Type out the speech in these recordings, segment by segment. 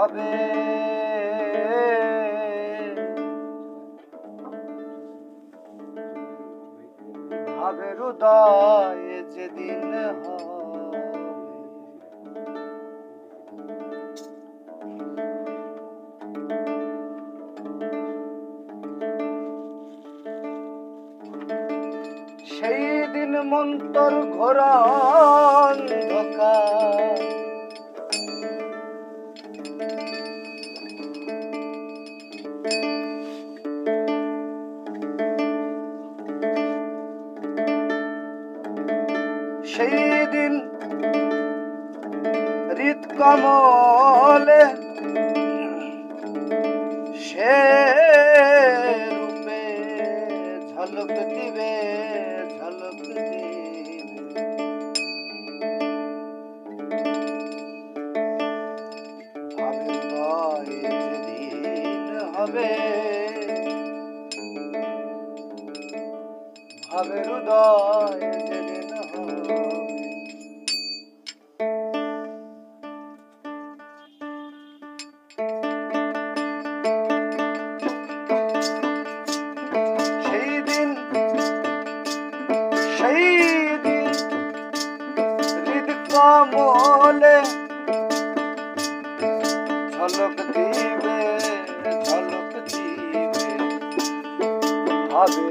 হবে। ভাবের উদয় যেদিন সেই দিন মন্তর ঘোরা হৃদ কমলে সে রূপে ঝলক দিবে ঝলক দিবে। হবে উদয় ঝলক ঝলক দিবে হবে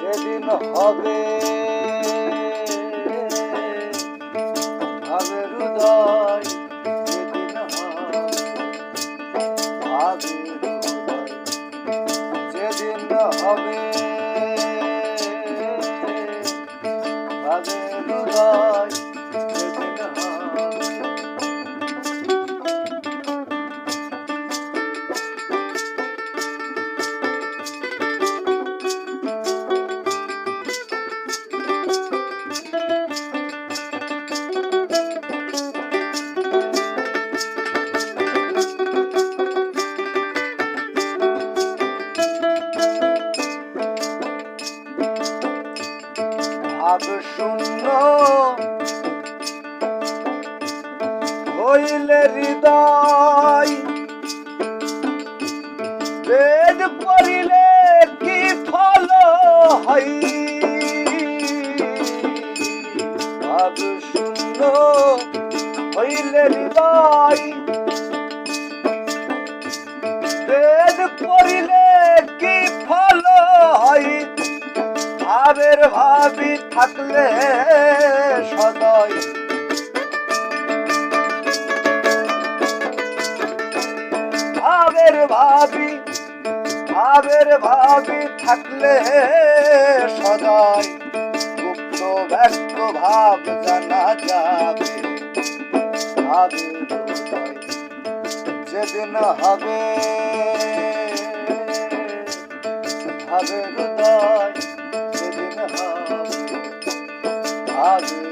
যেদিন হবে হবে হৃদয় যেদিন হবে হবে যেদিন হবে। ভাব শূন্য। হইলে হৃদয়, বেদ পড়িলে কি ফল হই ভাব শূন্য, হইলে হৃদয়, বেদ পড়িলে কি ফল হয়? ভাবের ভাবি থাকলে সদয়। ভাবের ভাবি ভাবের ভাবি থাকলে সদয়। গুপ্ত ব্যক্ত ভাব জানা যাবে। যেদিন হবে হবে হৃদয় হবে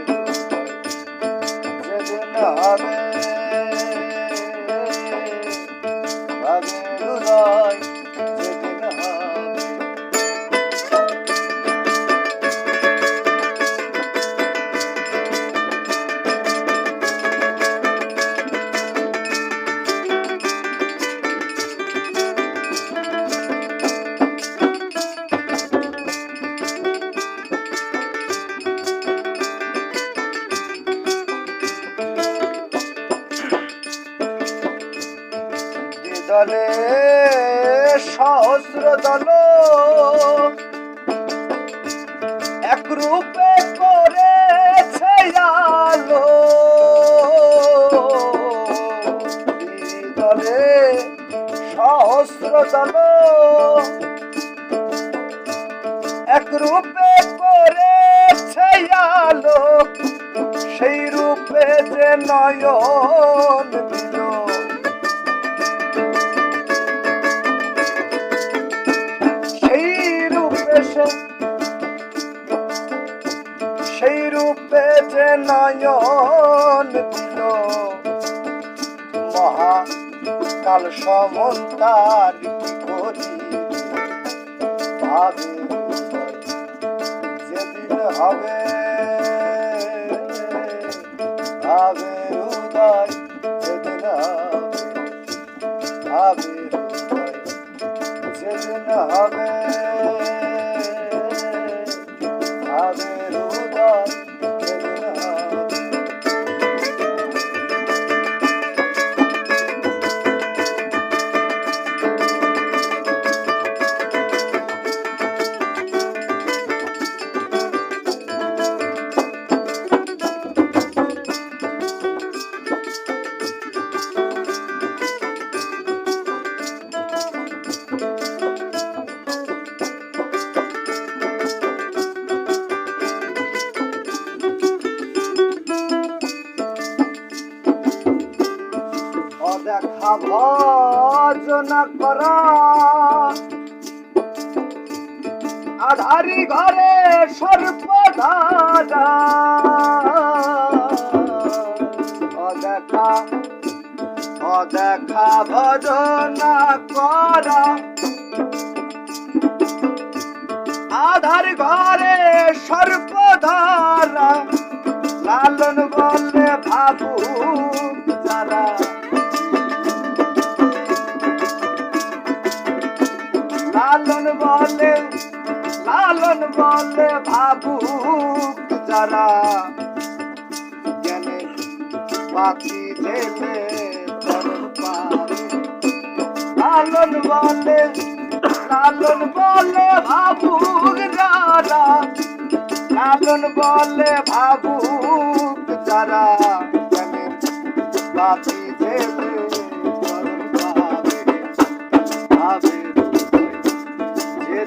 দলে সহস্র দল এক রূপে করেছে আলো। দলে সহস্র দল এক রূপে করেছে আলো, সেই রূপে যে নয়ন নয়ন দিল। মহা কাল সমন্তার কি করি? ভাবে যেদিন হবে ভজনা করা। আধারি ঘরে সর্বধারা অদেখা অদেখা ভজনা করা। আধার ঘরে সর্বধারা লালন বলে ভাবু যারা। লালন বলে লালন বলে ভাবু যারা। জ্ঞানে চরণ পারে। লালন বলে লালন বলে ভাবুক যারা। লালন বলে ভাবুক যারা। জ্ঞানে বাতি জেলে